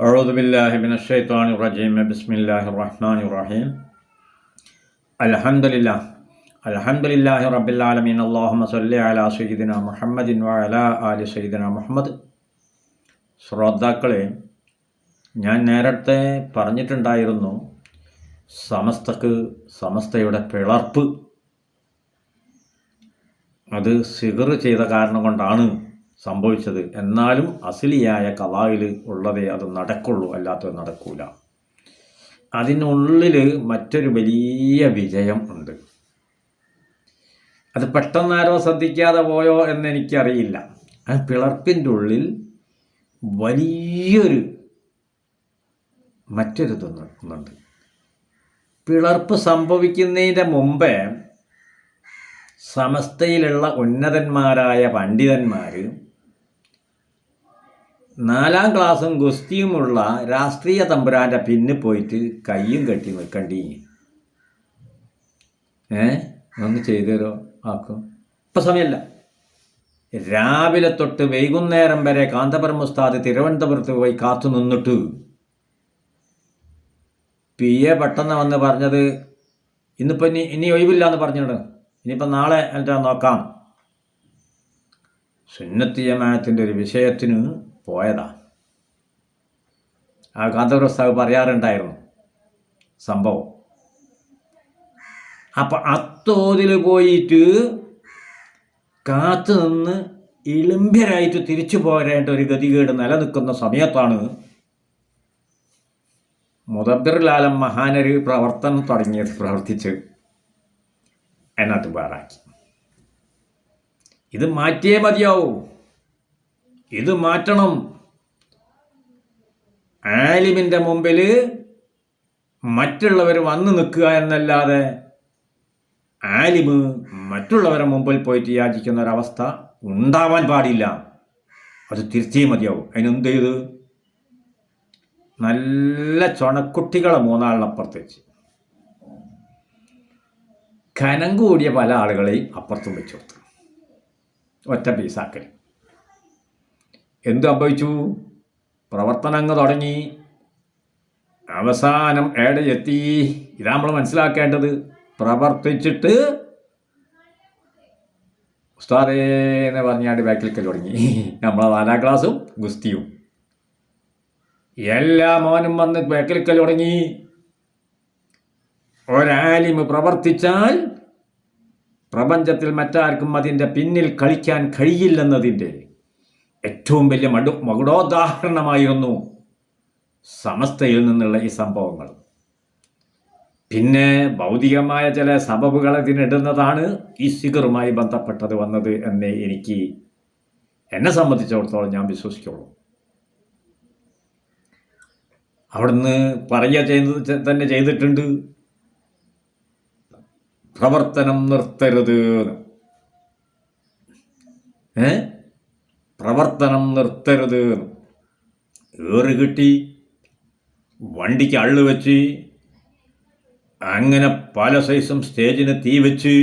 أعوذ بالله من الشيطان الرجيم بسم الله الرحمن الرحيم الحمد لله الحمد لله رب العالمين اللهم صل على سيدنا محمد وعلى آل سيدنا محمد ശ്രോതാക്കളെ ഞാൻ നേരത്തെ പറഞ്ഞിട്ടുണ്ടായിരുന്നു സമസ്തക്ക് സമസ്തയുടെ പിളർപ്പ് അത് സിഗർ ചെയ്ത കാരണം കൊണ്ടാണ് സംഭവിച്ചത്. എന്നാലും അസിലിയായ കലായിൽ ഉള്ളതേ അത് നടക്കുള്ളൂ അല്ലാത്തത് നടക്കൂല. അതിനുള്ളിൽ മറ്റൊരു വലിയ വിജയം ഉണ്ട്. അത് പെട്ടെന്നാരോ ശ്രദ്ധിക്കാതെ പോയോ എന്നെനിക്കറിയില്ല. ആ പിളർപ്പിന്റെ ഉള്ളിൽ വലിയൊരു മറ്റൊരു തന്നുണ്ട് പിളർപ്പ് സംഭവിക്കുന്നതിന്റെ മുമ്പേ സമസ്തയിലുള്ള ഉന്നതന്മാരായ പണ്ഡിതന്മാർ നാലാം ക്ലാസ്സും ഗുസ്തിയുമുള്ള രാഷ്ട്രീയ തമ്പുരാന്റെ പിന്നിൽ പോയിട്ട് കയ്യും കെട്ടി നിൽക്കണ്ടി ഏ? ഒന്ന് ചെയ്തു തരോ? ആക്കും. ഇപ്പം സമയമല്ല. രാവിലെ തൊട്ട് വൈകുന്നേരം വരെ കാന്തപുരം ഉസ്താദ് തിരുവനന്തപുരത്ത് പോയി കാത്തു നിന്നിട്ട് പി എ പെട്ടെന്ന് വന്ന് പറഞ്ഞത് ഇന്നിപ്പോൾ ഇനി ഇനി ഒഴിവില്ല എന്ന് പറഞ്ഞിട്ട് ഇനിയിപ്പം നാളെ എന്താ നോക്കാം. സുന്നത്തി ജമാഅത്തിന്റെ ഒരു വിഷയത്തിന് പോയതാ. ആ കാന്തപുരസ്താവ് പറയാറുണ്ടായിരുന്നു സംഭവം. അപ്പം അത്തോതിൽ പോയിട്ട് കാത്തു നിന്ന് ഇളിമ്പ്യരായിട്ട് തിരിച്ചു പോരേണ്ട ഒരു ഗതികേട് നിലനിൽക്കുന്ന സമയത്താണ് മുതബിർലാലം മഹാനര് പ്രവർത്തനം തുടങ്ങിയത് പ്രവർത്തിച്ച് അതിനകത്ത് വേറാക്കി. ഇത് മാറ്റിയേ മതിയാവൂ. ഇത് മാറ്റണം. ആലിമിന്റെ മുമ്പിൽ മറ്റുള്ളവർ വന്നു നിൽക്കുക എന്നല്ലാതെ ആലിമ് മറ്റുള്ളവരെ മുമ്പിൽ പോയിട്ട് യാചിക്കുന്ന ഒരവസ്ഥ ഉണ്ടാവാൻ പാടില്ല. അത് തിരിച്ചേ മതിയാവും. അതിനെന്ത് ചെയ്ത് നല്ല ചുണക്കുട്ടികളെ മൂന്നാളിനപ്പുറത്തേച്ച് കനം കൂടിയ പല ആളുകളെയും അപ്പുറത്തും വെച്ചു കൊടുത്തു ഒറ്റ പീസാക്കൽ എന്ത് സംഭവിച്ചു? പ്രവർത്തനങ്ങൾ തുടങ്ങി. അവസാനം ഏടെ എത്തി? ഇതാ നമ്മൾ മനസ്സിലാക്കേണ്ടത്. പ്രവർത്തിച്ചിട്ട്. ഉസ്താദേ എന്ന് പറഞ്ഞാണ്ട് ബാക്കിലേക്ക് തുടങ്ങി. നമ്മളെ നാലാം ക്ലാസ്സും ഗുസ്തിയും. എല്ലാ മോനും വന്ന് ബാക്കിലേക്ക് തുടങ്ങി. ഒരാലിമ് പ്രവർത്തിച്ചാൽ പ്രപഞ്ചത്തിൽ മറ്റാർക്കും അതിന്റെ പിന്നിൽ കളിക്കാൻ കഴിയില്ലെന്നതിന്റെ ഏറ്റവും വലിയ മടു മകുടോദാഹരണമായിരുന്നു സമസ്തയിൽ നിന്നുള്ള ഈ സംഭവങ്ങൾ. പിന്നെ ഭൗതികമായ ചില സബബുകൾ അതിനിടുന്നതാണ് ഈ സിഗറുമായി ബന്ധപ്പെട്ടത് വന്നത് എന്ന് എനിക്ക് എന്നെ സംബന്ധിച്ചിടത്തോളം ഞാൻ വിശ്വസിക്കുള്ളൂ. അവിടുന്ന് പറയുക ചെയ്യുന്നത് തന്നെ ചെയ്തിട്ടുണ്ട്. പ്രവർത്തനം നിർത്തരുത് ഏ? പ്രവർത്തനം നിർത്തരുത്. ഏറ് കിട്ടി വണ്ടിക്ക് അള്ളു വെച്ച് അങ്ങനെ പല സൈസും സ്റ്റേജിന് തീ വെച്ച്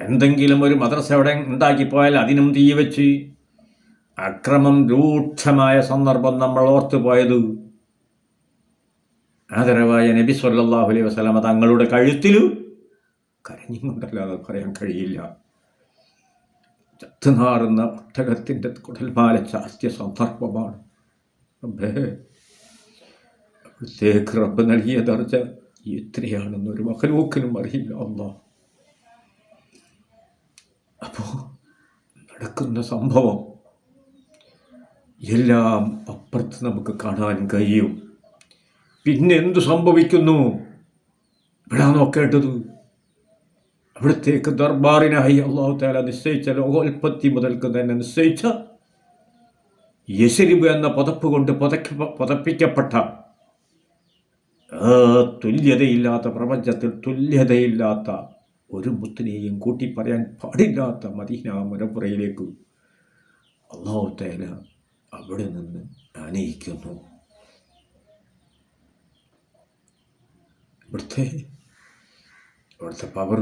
എന്തെങ്കിലും ഒരു മദ്രസ എവിടെ ഉണ്ടാക്കിപ്പോയാൽ അതിനും തീ വെച്ച്. അക്രമം രൂക്ഷമായ സന്ദർഭം നമ്മൾ ഓർത്തു പോയത്. ആദരവായ നബി സല്ലാഹു അലൈഹി വസ്ലാമ തങ്ങളുടെ കഴുത്തിൽ കരഞ്ഞും കൊണ്ടല്ലാതെ പറയാൻ കഴിയില്ല. ചത്തുനാറുന്ന ഒട്ടകത്തിന്റെ കുടൽമാല അസ്ഥ്യ സന്ദർഭമാണ്. റബ്ബേ റബ്ബ് നൽകിയ ദർജ എത്രയാണെന്ന് ഒരു മഹലൂക്കിനും അറിയില്ല അല്ല. അപ്പോൾ നടക്കുന്ന സംഭവം എല്ലാം അപ്പുറത്ത് നമുക്ക് കാണാൻ കഴിയും. പിന്നെ എന്തു സംഭവിക്കുന്നു? ഇവിടെ നോക്കേണ്ടത്? അവിടത്തേക്ക് ദർബാറിനായി അള്ളാഹു താല നിശ്ചയിച്ച ലോകോൽപ്പത്തി മുതൽക്ക് തന്നെ നിശ്ചയിച്ച യശരിബ് എന്ന പതപ്പ് കൊണ്ട് പതക്ക പതപ്പിക്കപ്പെട്ട തുല്യതയില്ലാത്ത പ്രപഞ്ചത്തിൽ തുല്യതയില്ലാത്ത ഒരു മുത്തിനെയും കൂട്ടി പറയാൻ പാടില്ലാത്ത മദീന മുരപ്പുറയിലേക്ക് അള്ളാഹു താല അവിടെ നിന്ന് ആനയിക്കുന്നു. ഇവിടുത്തെ ഇവിടുത്തെ പവർ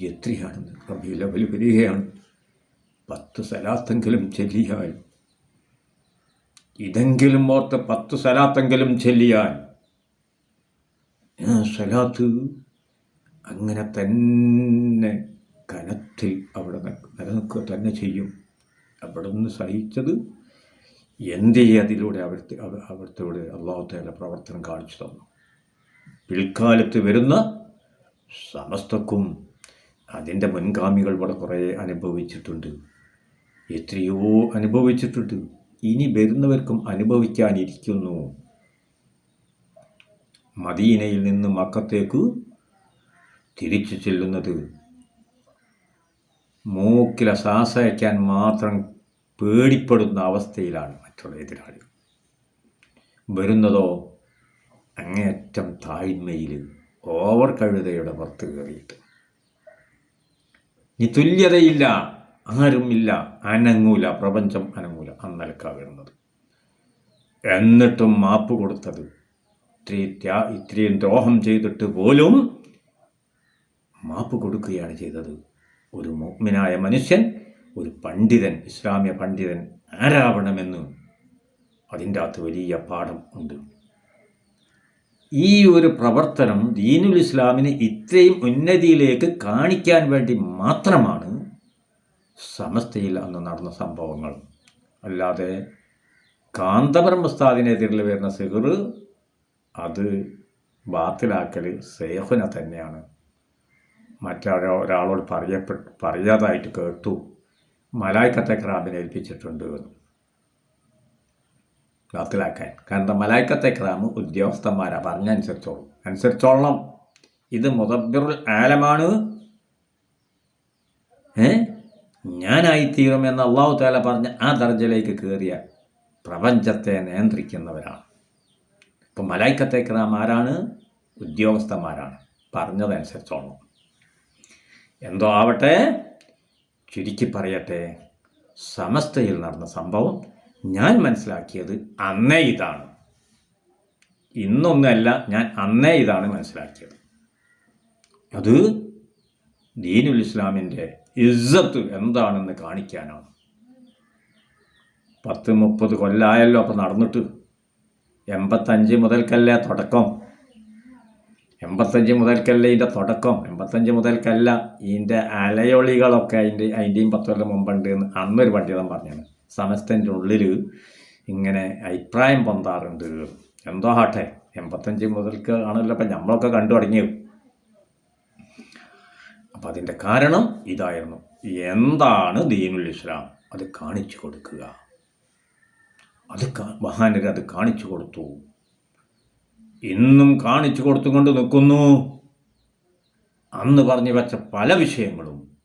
എത്രയാണെന്ന് റബി ലെവൽ വരികയാണ് പത്ത് സലാത്തെങ്കിലും ചെല്ലിയാൽ ഇതെങ്കിലും ഓർത്ത് പത്ത് സലാത്തെങ്കിലും ചെല്ലിയാൽ സലാത്ത് അങ്ങനെ തന്നെ കനത്തിൽ അവിടെ നിൽക്കും നിലനിൽക്കുക തന്നെ ചെയ്യും. അവിടെ നിന്ന് സഹിച്ചത് എന്തേ അതിലൂടെ അവിടുത്തെ അവ- അവിടുത്തെ അള്ളാഹുത്തേല പ്രവർത്തനം കാണിച്ചു തന്നു. പിൽക്കാലത്ത് വരുന്ന സമസ്തക്കും അതിന്റെ മുൻഗാമികൾ ഇവിടെ കുറേ അനുഭവിച്ചിട്ടുണ്ട്. എത്രയോ അനുഭവിച്ചിട്ടുണ്ട്. ഇനി വരുന്നവർക്കും അനുഭവിക്കാനിരിക്കുന്നു. മദീനയിൽ നിന്ന് മക്കത്തേക്ക് തിരിച്ചു ചെല്ലുന്നത്. മൂക്കില ശ്വാസയക്കാൻ മാത്രം പേടിപ്പെടുന്ന അവസ്ഥയിലാണ് മറ്റുള്ള എതിരാളികൾ വരുന്നതോ അങ്ങേയറ്റം താഴ്മയിൽ ഓവർ കഴുതയുടെ പുറത്ത് കയറിയിട്ട്. ഇനി തുല്യതയില്ല ആരുമില്ല അനങ്ങൂല പ്രപഞ്ചം അനങ്ങൂല അന്നലക്കാ വരുന്നത് എന്നിട്ടും മാപ്പ് കൊടുത്തത് ഇത്രയും ത്യാ ഇത്രയും ദ്രോഹം ചെയ്തിട്ട് പോലും മാപ്പ് കൊടുക്കുകയാണ് ചെയ്തത്. ഒരു മോഗ്മിനായ മനുഷ്യൻ ഒരു പണ്ഡിതൻ ഇസ്ലാമിക പണ്ഡിതൻ ആരാവണമെന്ന് അതിന്റെ അകത്ത് വലിയ പാഠം ഉണ്ട്. ഈ ഒരു പ്രവർത്തനം ദീനുൽ ഇസ്ലാമിനെ ഇത്രയും ഉന്നതിയിലേക്ക് കാണിക്കാൻ വേണ്ടി മാത്രമാണ് സമസ്തയിൽ അന്ന് നടന്ന സംഭവങ്ങൾ. അല്ലാതെ കാന്തപുരം ഉസ്താദിനെതിരിൽ വരുന്ന സിഹർ അത് ബാത്തിലാക്കൽ സേഹുന തന്നെയാണ്. മറ്റൊരാ ഒരാളോട് പറയപ്പെട്ട് പറയാതായിട്ട് കേട്ടു. മലായിക്കത്തെ ക്രാബിനേൽപ്പിച്ചിട്ടുണ്ട് എന്ന്. ബാത്തിലാക്കാൻ കാരണം മലായിക്കത്തെ ക്രാമ് ഉദ്യോഗസ്ഥന്മാരാ. പറഞ്ഞനുസരിച്ചോളും അനുസരിച്ചോളണം. ഇത് മുതബിറുൽ ആലമാണ്. ഏ? ഞാനായിത്തീരുമെന്ന് അള്ളാഹു താല പറഞ്ഞ ആ ദർജയിലേക്ക് കയറിയ പ്രപഞ്ചത്തെ നിയന്ത്രിക്കുന്നവരാണ്. ഇപ്പം മലായിക്കത്തെ ക്രാം ആരാണ്? ഉദ്യോഗസ്ഥന്മാരാണ്. പറഞ്ഞതനുസരിച്ചോളണം. എന്തോ ആവട്ടെ? ചുരുക്കി പറയട്ടെ. സമസ്തയിൽ നടന്ന സംഭവം ഞാൻ മനസ്സിലാക്കിയത് അന്നേ ഇതാണ്. ഇന്നൊന്നല്ല ഞാൻ അന്നേ ഇതാണ് മനസ്സിലാക്കിയത്. അത് ദീനുൽ ഇസ്ലാമിന്റെ ഇസ്സത്ത് എന്താണെന്ന് കാണിക്കാനാണ്. പത്ത് മുപ്പത് കൊല്ലായല്ലോ അപ്പം നടന്നിട്ട്. എൺപത്തഞ്ച് മുതൽക്കല്ലേ തുടക്കം? എൺപത്തഞ്ച് മുതൽക്കല്ല ഇതിന്റെ തുടക്കം? എൺപത്തഞ്ച് മുതൽക്കല്ല ഇതിന്റെ അലയൊളികളൊക്കെ അതിന്റെ അതിന്റെയും പത്ത് കൊല്ലം മുമ്പുണ്ട് എന്ന് അന്നൊരു പണ്ഡിതൻ പറഞ്ഞത് സമസ്തന്റെ ഉള്ളിൽ ഇങ്ങനെ അഭിപ്രായം പൊന്താറുണ്ട്. എന്തോ ആട്ടെ എൺപത്തഞ്ച് മുതൽക്ക് ആണല്ലോ ഇപ്പം നമ്മളൊക്കെ കണ്ടു തുടങ്ങിയത്. അപ്പം അതിന്റെ കാരണം ഇതായിരുന്നു. എന്താണ് ദീനുൽ ഇസ്ലാം? അത് കാണിച്ചു കൊടുക്കുക. അത് മഹാനര് അത് കാണിച്ചു കൊടുത്തു. ഇന്നും കാണിച്ചു കൊടുത്തുകൊണ്ട് നിൽക്കുന്നു. അന്ന് പറഞ്ഞു വെച്ച പല വിഷയങ്ങളും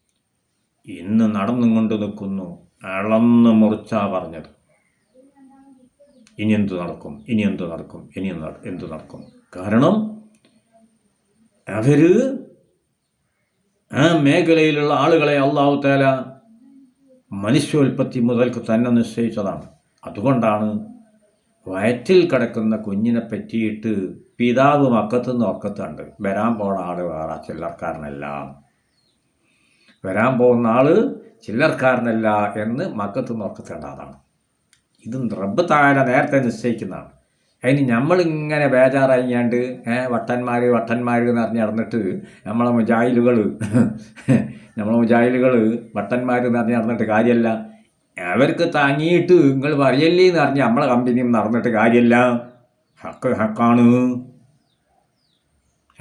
ഇന്ന് നടന്നും കൊണ്ട് നിൽക്കുന്നു. അളന്ന് മുറിച്ചാ പറഞ്ഞത്. ഇനി എന്തു നടക്കും? ഇനി എന്തു നടക്കും? ഇനി എന്ത് നടക്കും? കാരണം അവർ ആ മേഖലയിലുള്ള ആളുകളെ അള്ളാഹു മനുഷ്യോൽപ്പത്തി മുതൽക്ക് തന്നെ നിശ്ചയിച്ചതാണ്. അതുകൊണ്ടാണ് വയറ്റിൽ കിടക്കുന്ന കുഞ്ഞിനെ പറ്റിയിട്ട് പിതാവ് മക്കത്തുനിന്ന് ഒക്കത്തുണ്ട്. വരാൻ പോണ ആൾ വേറെ ചില്ലറക്കാരനല്ല. വരാൻ പോകുന്ന ആൾ ചില്ലർക്കാരനല്ല എന്ന് മക്കത്ത് നോക്കത്തേണ്ട അതാണ്. ഇത് റബ്ബ് താഴെ നേരത്തെ നിശ്ചയിക്കുന്നതാണ്. അതിന് നമ്മളിങ്ങനെ ബേജാറായിങ്ങാണ്ട് ഏഹ് വട്ടന്മാർ വട്ടന്മാർ എന്ന് പറഞ്ഞ് നടന്നിട്ട് നമ്മളെ മുജാഹിലുകൾ നമ്മളെ മുജാഹിലുകൾ വട്ടന്മാർ എന്ന് പറഞ്ഞ് നടന്നിട്ട് കാര്യമല്ല അവർക്ക് താങ്ങിയിട്ട് നിങ്ങൾ പറയല്ലേ എന്ന് പറഞ്ഞ് നമ്മളെ കമ്പനിയും നടന്നിട്ട് കാര്യമല്ല ഹക്ക് ഹക്കാണ്.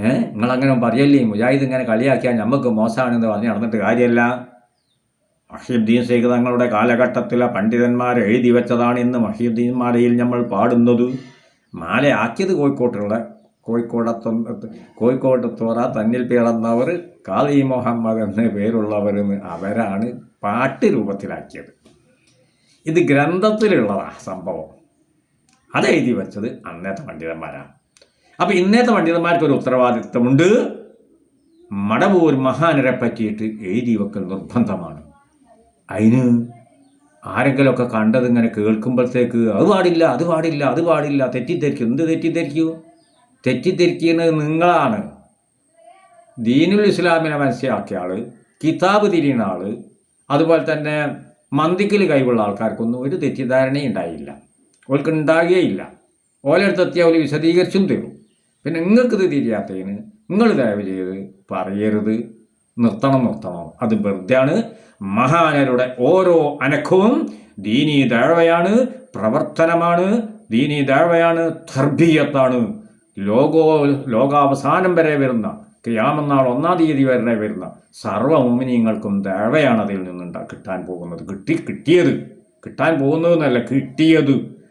ഏ? നിങ്ങളങ്ങനെ പറയല്ലേ മുജാഹിദ് ഇങ്ങനെ കളിയാക്കിയാൽ നമുക്ക് മോശമാണെന്ന് പറഞ്ഞ് നടന്നിട്ട് കാര്യമല്ല. മഹീദ്ദീൻ ശേഖ് തങ്ങളുടെ കാലഘട്ടത്തിലെ പണ്ഡിതന്മാർ എഴുതി വെച്ചതാണ് ഇന്ന് മഹിയുദ്ദീൻ മാലയിൽ നമ്മൾ പാടുന്നത്. മാല ആക്കിയത് കോഴിക്കോട്ടുള്ള കോഴിക്കോടത്തൊ കോഴിക്കോട്ടത്തോറ തന്നിൽ പിളന്നവർ കാളി മുഹമ്മദ് എന്ന പേരുള്ളവരെന്ന് അവരാണ് പാട്ട് രൂപത്തിലാക്കിയത്. ഇത് ഗ്രന്ഥത്തിലുള്ളതാണ് സംഭവം. അത് എഴുതി വെച്ചത് അന്നത്തെ പണ്ഡിതന്മാരാണ്. അപ്പം ഇന്നത്തെ പണ്ഡിതന്മാർക്ക് ഒരു ഉത്തരവാദിത്വമുണ്ട്. മടവൂർ മഹാനരെ പറ്റിയിട്ട് എഴുതി വെക്കൽ നിർബന്ധമാണ്. അതിന് ആരെങ്കിലുമൊക്കെ കണ്ടത് ഇങ്ങനെ കേൾക്കുമ്പോഴത്തേക്ക് അത് പാടില്ല അത് പാടില്ല അത് പാടില്ല തെറ്റിദ്ധരിക്കും. എന്ത് തെറ്റിദ്ധരിക്കൂ? തെറ്റിദ്ധരിക്കുന്നത് നിങ്ങളാണ്. ദീനുൽ ഇസ്ലാമിനെ മനസ്സിലാക്കിയ ആൾ കിതാബ് തിരിയുന്ന ആൾ അതുപോലെ തന്നെ മന്തിക്കിൽ കഴിവുള്ള ആൾക്കാർക്കൊന്നും ഒരു തെറ്റിദ്ധാരണയും ഉണ്ടായില്ല. ഓൾക്ക് ഉണ്ടാകുകയില്ല ഓലെടുത്തെത്തിയാൽ അവർ വിശദീകരിച്ചും തരും. പിന്നെ നിങ്ങൾക്കിത് തിരിയാത്തതിന് നിങ്ങൾ ദയവ് ചെയ്ത് പറയരുത്. നിർത്തണം നിർത്തണം. അത് വെറുതെയാണ്. മഹാനരുടെ ഓരോ അനക്കവും ദീനി ദഴവയാണ് പ്രവർത്തനമാണ് ദീനി ദഴവയാണ് തർബീയത്താണ് ലോകോ ലോകാവസാനം വരെ വരുന്ന ക്യാമനാൾ ഒന്നാം തീയതി വരെ വരുന്ന സർവ മോമിനിയങ്ങൾക്കും ദഴവയാണ് അതിൽ നിന്നുണ്ടാ കിട്ടാൻ പോകുന്നത്. കിട്ടി കിട്ടിയത്. കിട്ടാൻ പോകുന്നതെന്നല്ല കിട്ടിയത്.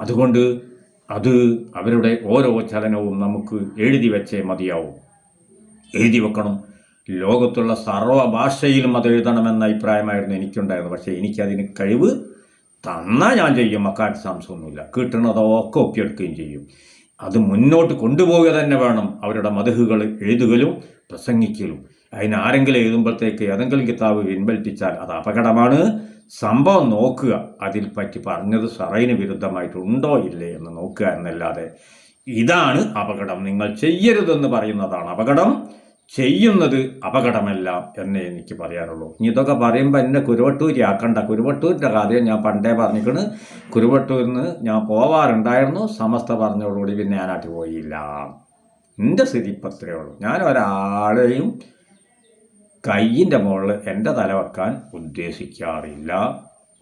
അതുകൊണ്ട് അത് അവരുടെ ഓരോ ചലനവും നമുക്ക് എഴുതി വെച്ചേ മതിയാവും. എഴുതി വെക്കണം. ലോകത്തുള്ള സർവഭാഷയിലും അത് എഴുതണമെന്ന അഭിപ്രായമായിരുന്നു എനിക്കുണ്ടായിരുന്നത്. പക്ഷേ എനിക്കതിന് കഴിവ് തന്നാൽ ഞാൻ ചെയ്യും. അക്കാര്യത്തിൽ സംശയമൊന്നുമില്ല കിട്ടുന്നതൊക്കെ ഒപ്പിയെടുക്കുകയും ചെയ്യും. അത് മുന്നോട്ട് കൊണ്ടുപോവുക തന്നെ വേണം. അവരുടെ മതഹുകൾ എഴുതുകയും പ്രസംഗിക്കലും. അതിന് ആരെങ്കിലും എഴുതുമ്പോഴത്തേക്ക് ഏതെങ്കിലും കിതാബ് പിൻവലിപ്പിച്ചാൽ അത് അപകടമാണ്. സംഭവം നോക്കുക. അതിൽ പറ്റി പറഞ്ഞത് സറൈന് വിരുദ്ധമായിട്ടുണ്ടോ ഇല്ലേ എന്ന് നോക്കുക എന്നല്ലാതെ ഇതാണ് അപകടം. നിങ്ങൾ ചെയ്യരുതെന്ന് പറയുന്നതാണ് അപകടം. ചെയ്യുന്നത് അപകടമല്ല എന്നേ എനിക്ക് പറയാനുള്ളൂ. ഇനി ഇതൊക്കെ പറയുമ്പോൾ എന്നെ കുരുവട്ടൂരി ആക്കണ്ട കുരുവട്ടൂരിന്റെ കാര്യം ഞാൻ പണ്ടേ പറഞ്ഞിക്കണ്. കുരുവട്ടൂരിൽ നിന്ന് ഞാൻ പോവാറുണ്ടായിരുന്നു. സമസ്ത പറഞ്ഞോടുകൂടി പിന്നെ ഞാനാട്ടി പോയില്ല. എന്റെ സ്ഥിതി ഇപ്പം ഇത്രയേ ഉള്ളൂ. ഞാൻ ഒരാളെയും കയ്യിന്റെ മുകളിൽ എന്റെ തല വെക്കാൻ ഉദ്ദേശിക്കാറില്ല.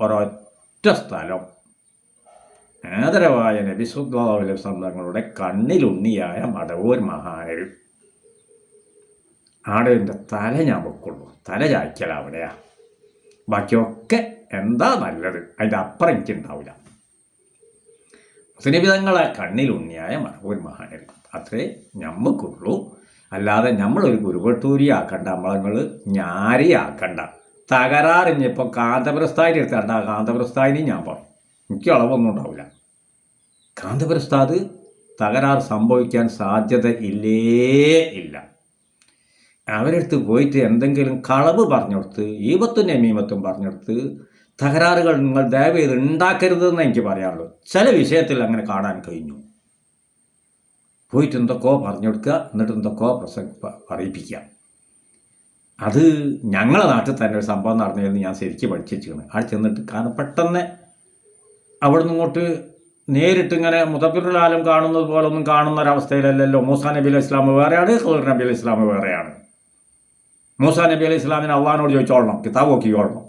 ഒരൊറ്റ സ്ഥലം. ആദരവായ നബിസുദ്ധാവിലെ സന്തങ്ങളുടെ കണ്ണിലുണ്ണിയായ മടവൂർ മഹാനരും ആടവിന്റെ തല ഞാൻ വെക്കുള്ളൂ. തല ചായ്ക്കല അവിടെയാ. ബാക്കിയൊക്കെ എന്താ നല്ലത്? അതിന്റെ അപ്പുറം എനിക്കുണ്ടാവില്ല. സുനിബിതങ്ങളെ കണ്ണിലുണ്ണിയായ മടവൂർ മഹാനർ അത്രേ ഞമ്മക്കുള്ളൂ. അല്ലാതെ നമ്മളൊരു ഗുരുവട്ടൂരി ആക്കണ്ട നമ്മളങ്ങൾ ഞാരി ആക്കണ്ട തകരാറിഞ്ഞ് ഇപ്പോൾ കാന്തപ്രസ്ഥാനി എടുത്തണ്ട കാന്തപ്രസ്ഥാനി ഞാൻ പറയും. എനിക്ക് അളവൊന്നും ഉണ്ടാവില്ല. കാന്തപ്രസ്ഥാത് തകരാറ് സംഭവിക്കാൻ സാധ്യത ഇല്ലേ ഇല്ല. അവരടുത്ത് പോയിട്ട് എന്തെങ്കിലും കളവ് പറഞ്ഞെടുത്ത് ഈപത്തും നമീമത്തും പറഞ്ഞെടുത്ത് തകരാറുകൾ നിങ്ങൾ ദയവ് ചെയ്ത് ഉണ്ടാക്കരുതെന്ന് എനിക്ക് പറയാനുള്ളൂ. ചില വിഷയത്തിൽ അങ്ങനെ കാണാൻ കഴിഞ്ഞു. പോയിട്ട് എന്തൊക്കെയോ പറഞ്ഞു കൊടുക്കുക എന്നിട്ട് എന്തൊക്കെയോ പ്രസംഗ പറയിപ്പിക്കുക അത് ഞങ്ങളെ നാട്ടിൽ തന്നെ ഒരു സംഭവം നടന്നിരുന്നു ഞാൻ ശരിക്കും പഠിച്ചിരിക്കുന്നത് അവിടെ ചെന്നിട്ട് കാരണം പെട്ടെന്ന് അവിടെ നിന്ന് ഇങ്ങോട്ട് നേരിട്ട് ഇങ്ങനെ മുതബിറുലാലം കാണുന്നത് പോലെ ഒന്നും കാണുന്ന ഒരവസ്ഥയിലല്ലല്ലോ മൂസാ നബി അലൈഹി ഇസ്ലാം വേറെയാണ് ഖദർ നബി അലൈഹി ഇസ്ലാം വേറെയാണ്. മൂസാ നബി അലൈഹി ഇസ്ലാമിന് അള്ളഹാനോട് ചോദിച്ചോളണം കിതാബ് നോക്കിക്കോളണം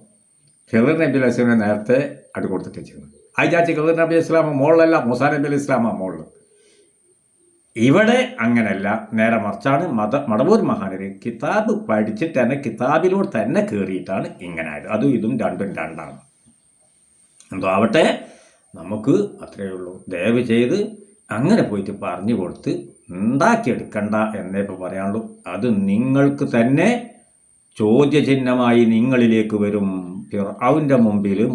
ഖദർ നബി അലൈഹി ഇസ്ലാമിനെ നേരത്തെ അടി കൊടുത്തിട്ട് ചെയ്യുന്നത് ആ ചാച്ചി ഖദർ നബി ഇസ്ലാം മോളിലല്ല മൂസാ നബി അലൈഹി ഇസ്ലാമാണ് മോളിൽ ഇവിടെ അങ്ങനെയല്ല. നേരെ മറിച്ചാണ് മത മടവൂർ മഹാനര് കിതാബ് പഠിച്ചിട്ട് തന്നെ കിതാബിലൂടെ തന്നെ കയറിയിട്ടാണ് ഇങ്ങനെ ആയത് അതും ഇതും രണ്ടും രണ്ടാണ്. എന്തോ ആവട്ടെ നമുക്ക് അത്രയേ ഉള്ളൂ. ദയവ് ചെയ്ത് അങ്ങനെ പോയിട്ട് പറഞ്ഞു കൊടുത്ത് ഉണ്ടാക്കിയെടുക്കണ്ട എന്നേ ഇപ്പോൾ പറയാനുള്ളൂ. അത് നിങ്ങൾക്ക് തന്നെ ചോദ്യചിഹ്നമായി നിങ്ങളിലേക്ക് വരും. ഫിർഔന്റെ മുമ്പിലും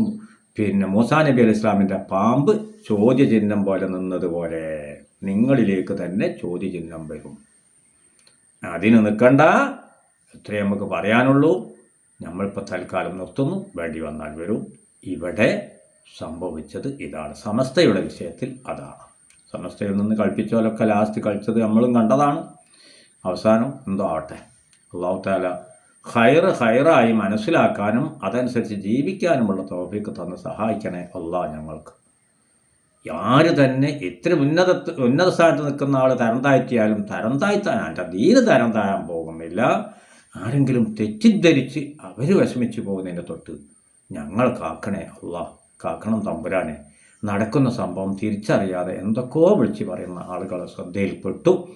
പിന്നെ മൂസാ നബി അലി ഇസ്ലാമിന്റെ പാമ്പ് ചോദ്യചിഹ്നം പോലെ നിന്നതുപോലെ നിങ്ങളിലേക്ക് തന്നെ ചോദ്യചിഹ്നം വരും. അതിന് നിൽക്കണ്ട. ഇത്രയേ നമുക്ക് പറയാനുള്ളൂ. നമ്മളിപ്പോൾ തൽക്കാലം നിർത്തുന്നു. വേണ്ടി വന്നാൽ വരും. ഇവിടെ സംഭവിച്ചത് ഇതാണ്. സമസ്തയുടെ വിഷയത്തിൽ അതാണ്. സമസ്തയിൽ നിന്ന് കളിപ്പിച്ചോലൊക്കെ ലാസ്റ്റ് കളിച്ചത് നമ്മളും കണ്ടതാണ്. അവസാനം എന്തോ ആവട്ടെ. അള്ളാഹു താല ഹൈറ് ഹൈറായി മനസ്സിലാക്കാനും അതനുസരിച്ച് ജീവിക്കാനുമുള്ള തോഫിക്ക് തന്ന് സഹായിക്കണേ അള്ളാഹ് ഞങ്ങൾക്ക്. ആര് തന്നെ എത്ര ഉന്നത ഉന്നത സ്ഥാനത്ത് നിൽക്കുന്ന ആൾ തരം താഴ്ത്തിയാലും തരം താഴ്ത്താൻ എന്റെ ദീന് തരം താഴാൻ പോകുന്നില്ല. ആരെങ്കിലും തെറ്റിദ്ധരിച്ച് അവർ വിഷമിച്ച് പോകുന്നതിന്റെ തൊട്ട് ഞങ്ങൾ കാക്കണേ അല്ല കാക്കണം തമ്പുരാനെ. നടക്കുന്ന സംഭവം തിരിച്ചറിയാതെ എന്തൊക്കെയോ വിളിച്ച് പറയുന്ന ആളുകളെ ശ്രദ്ധയിൽപ്പെട്ടു.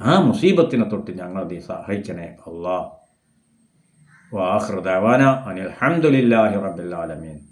ആ മുസീബത്തിനെ തൊട്ട് ഞങ്ങൾ നീ സഹായിക്കണേ അള്ളാ. വാഹൃദവാന അനിൽ റബ്ബിൽ ആലമീൻ.